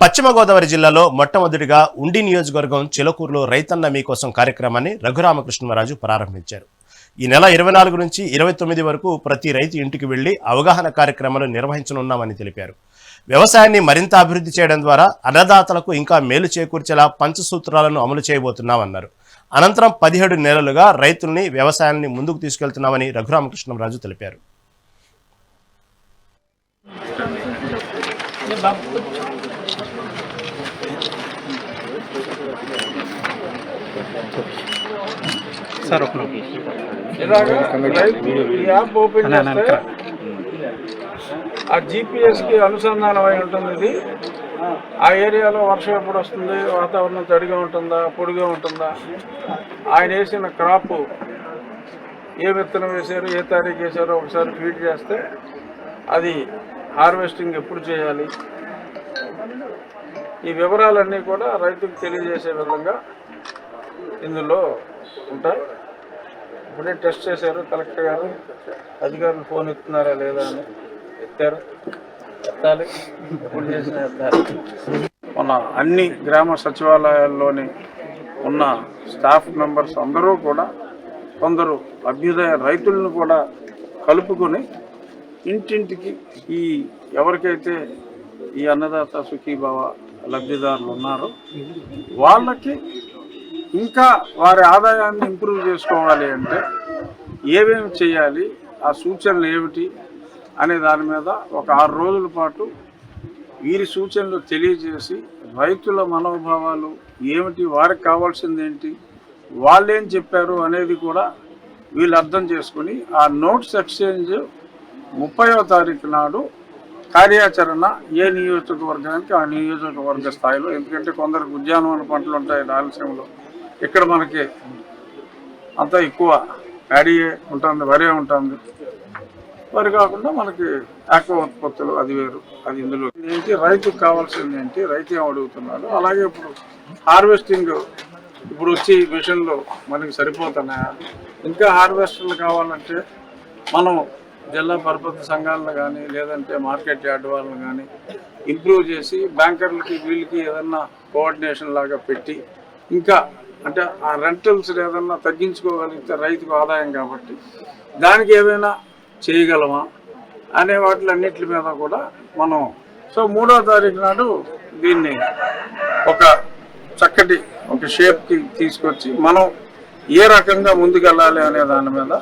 పశ్చిమ గోదావరి జిల్లాలో మొట్టమొదటిగా ఉండి నియోజకవర్గం చిలకూరులో రైతన్న మీకోసం కార్యక్రమాన్ని రఘురామకృష్ణరాజు ప్రారంభించారు. ఈ నెల ఇరవై నాలుగు నుంచి ఇరవై తొమ్మిది వరకు ప్రతి రైతు ఇంటికి వెళ్ళి అవగాహన కార్యక్రమాలు నిర్వహించనున్నామని తెలిపారు. వ్యవసాయాన్ని మరింత అభివృద్ధి చేయడం ద్వారా అన్నదాతలకు ఇంకా మేలు చేకూర్చేలా పంచసూత్రాలను అమలు చేయబోతున్నామన్నారు. అనంతరం పదిహేడు నెలలుగా రైతుల్ని వ్యవసాయాన్ని ముందుకు తీసుకెళ్తున్నామని రఘురామకృష్ణరాజు తెలిపారు. సార్ ఒక యాప్ ఓపెన్ చేస్తే. ఆ GPS కి అనుసంధానం అయి ఉంటుంది ఇది. ఆ ఏరియాలో వర్షం ఎప్పుడు వస్తుంది? వాతావరణం తడిగా ఉంటుందా? పొడిగా ఉంటుందా? ఆయన వేసిన క్రాప్ ఏ విత్తనం వేశారు? ఏ తారీఖు వేశారో ఒకసారి ఫీడ్ చేస్తే అది హార్వెస్టింగ్ ఎప్పుడు చేయాలి? ఈ వివరాలన్నీ కూడా రైతుకు తెలియజేసే విధంగా ఇందులో ఉంటాయి. ఇప్పుడే టెస్ట్ చేశారు కలెక్టర్ గారు. అధికారులు ఫోన్ ఎత్తున్నారా లేదా అని ఎత్తారు. ఎత్తాలి. ఎప్పుడు చేసినా ఎత్తాలి. మన అన్ని గ్రామ సచివాలయాల్లోని ఉన్న స్టాఫ్ మెంబర్స్ అందరూ కూడా కొందరు అభ్యుదయ రైతులను కూడా కలుపుకొని ఇంటింటికి ఈ ఎవరికైతే ఈ అన్నదాత సుఖీభావ లబ్ధిదారులు ఉన్నారు. వాళ్ళకి ఇంకా వారి ఆదాయాన్ని ఇంప్రూవ్ చేసుకోవాలి అంటే ఏమేమి చేయాలి ఆ సూచనలు ఏమిటి అనే దాని మీద ఒక ఆరు రోజుల పాటు వీరి సూచనలు తెలియజేసి రైతుల మనోభావాలు ఏమిటి వారికి కావాల్సింది ఏంటి వాళ్ళేం చెప్పారు అనేది కూడా వీళ్ళు అర్థం చేసుకుని ఆ నోట్స్ ఎక్స్చేంజ్ ముప్పైవ తారీఖు నాడు కార్యాచరణ ఏ నియోజకవర్గానికి ఆ నియోజకవర్గ స్థాయిలో. ఎందుకంటే కొందరికి ఉద్యానవన పంటలు ఉంటాయి రాయలసీమలో. ఇక్కడ మనకి అంత ఎక్కువ ప్యాడీ ఉంటుంది వరే ఉంటుంది. వరి కాకుండా మనకి ఆక్వా ఉత్పత్తులు అది వేరు అది ఇందులో ఏంటి? రైతుకు కావాల్సింది ఏంటి? రైతు ఏం అడుగుతున్నాడు? అలాగే ఇప్పుడు హార్వెస్టింగ్ ఇప్పుడు వచ్చి మిషన్లు మనకి సరిపోతున్నాయా? ఇంకా హార్వెస్టర్లు కావాలంటే మనం జిల్లా పరపతి సంఘాలను కానీ లేదంటే మార్కెట్ యార్డ్ వాళ్ళని కానీ ఇంప్రూవ్ చేసి బ్యాంకర్లకి వీళ్ళకి ఏదన్నా కోఆర్డినేషన్ లాగా పెట్టి ఇంకా అంటే ఆ రెంటల్స్ ఏదన్నా తగ్గించుకోగలిగితే రైతుకు ఆదాయం కాబట్టి దానికి ఏదైనా చేయగలమా అనే వాటిలన్నిటి మీద కూడా మనం సో మూడో తారీఖు నాడు దీన్ని ఒక చక్కటి ఒక షేప్కి తీసుకొచ్చి మనం ఏ రకంగా ముందుకెళ్ళాలి అనే దాని మీద